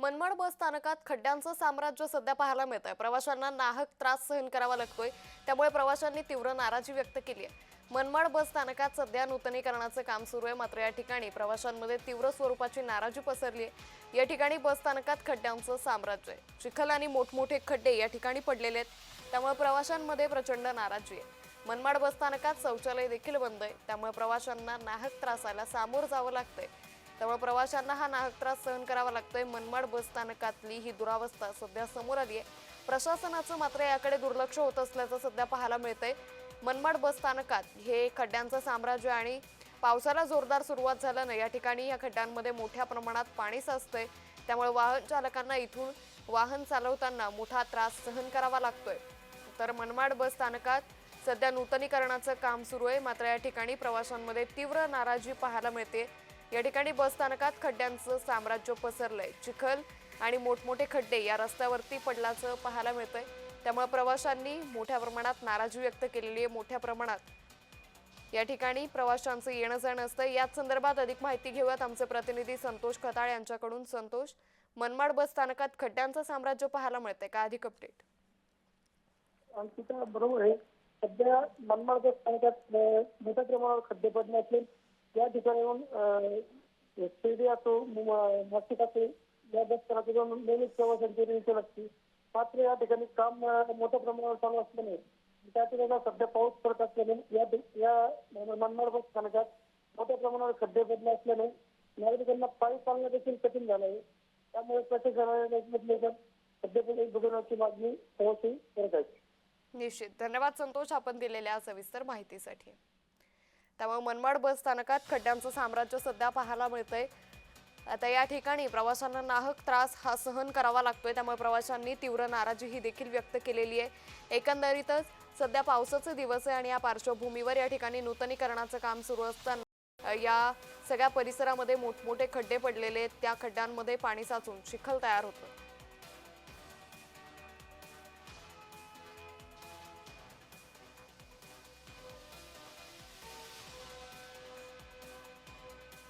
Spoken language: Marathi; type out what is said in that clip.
मनमाड बस स्थानकात खड्ड्यांचं साम्राज्य सध्या पाहायला मिळत आहे प्रवाशांना नाहक त्रास सहन करावा लागतोय. त्यामुळे प्रवाशांनी तीव्र नाराजी व्यक्त केली आहे. मनमाड बस स्थानकात सध्या नूतनीकरणाचं काम सुरू आहे. मात्र या ठिकाणी प्रवाशांमध्ये तीव्र स्वरूपाची नाराजी पसरली आहे. या ठिकाणी बस स्थानकात खड्ड्यांचं साम्राज्य आहे. चिखल आणि मोठमोठे खड्डे या ठिकाणी पडलेले आहेत. त्यामुळे प्रवाशांमध्ये प्रचंड नाराजी आहे. मनमाड बस स्थानकात शौचालय देखील बंद आहे. त्यामुळे प्रवाशांना नाहक त्रासाला सामोरं जावं लागतंय. त्यामुळे प्रवाशांना हा नाहक त्रास सहन करावा लागतोय. मनमाड बस स्थानकातली ही दुरावस्था सध्या समोर आली आहे. प्रशासनाचं मात्र याकडे दुर्लक्ष होत असल्याचं सध्या पाहायला मिळतंय. मनमाड बस स्थानकात हे खड्ड्यांचं साम्राज्य आणि पावसाला जोरदार सुरुवात झाल्यानं या ठिकाणी या खड्ड्यांमध्ये मोठ्या प्रमाणात पाणी साचतंय. त्यामुळे वाहन चालकांना इथून वाहन चालवताना मोठा त्रास सहन करावा लागतोय. तर मनमाड बस स्थानकात सध्या नूतनीकरणाचं काम सुरू आहे. मात्र या ठिकाणी प्रवाशांमध्ये तीव्र नाराजी पाहायला मिळते. या ठिकाणी बस स्थानकात खड्ड्यांचं साम्राज्य पसरलंय. चिखल आणि मोठमोठे खड्डे या रस्त्यावरती पडल्याचं पाहायला मिळतंय. त्यामुळे प्रवाशांनी मोठ्या प्रमाणात नाराजी व्यक्त केलेली आहे मोठ्या प्रमाणात. या ठिकाणी प्रवाशांचं येणं जाणं असतं. याच संदर्भात अधिक माहिती घेऊयात आमचे प्रतिनिधी संतोष खताळ यांच्याकडून. संतोष मनमाड बस स्थानकात खड्ड्यांचं साम्राज्य पाहायला मिळतंय का? अधिक अपडेट बरोबर आहे. सध्या मनमाड बस स्थानकात मोठ्या प्रमाणावर खड्डे पडले या ठिकाणी शिर्डी असो नाशिक असो या बस जाऊन नेहमीच प्रवाशांची रिक्षा लागते मात्र या ठिकाणी काम मोठ्या प्रमाणावर चालू असल्याने त्या ठिकाणी सध्या पाऊस पडत असल्याने या या मनमाड बस स्थानकात मोठ्या प्रमाणावर खड्डे पडले असल्याने नागरिकांना पायी चालणं देखील कठीण झालं आहे. त्यामुळे प्रशासनाने एकमेकांना खड्डे मागणी प्रवासी करत आहेत निश्चित. धन्यवाद संतोष आपण दिलेल्या सविस्तर माहितीसाठी. त्यामुळे मनमाड बस स्थानकात खड्ड्यांचं साम्राज्य सध्या पाहायला मिळतंय. आता या ठिकाणी प्रवाशांना नाहक त्रास हा सहन करावा लागतोय त्यामुळे प्रवाशांनी तीव्र नाराजी ही देखील व्यक्त केलेली आहे. एकंदरीतच सध्या पावसाचे दिवस आहे आणि या पार्श्वभूमीवर या ठिकाणी नूतनीकरणाचं काम सुरू असताना या सगळ्या परिसरामध्ये मोठमोठे खड्डे पडलेले आहेत. त्या खड्ड्यांमध्ये पाणी साचून चिखल तयार होतं.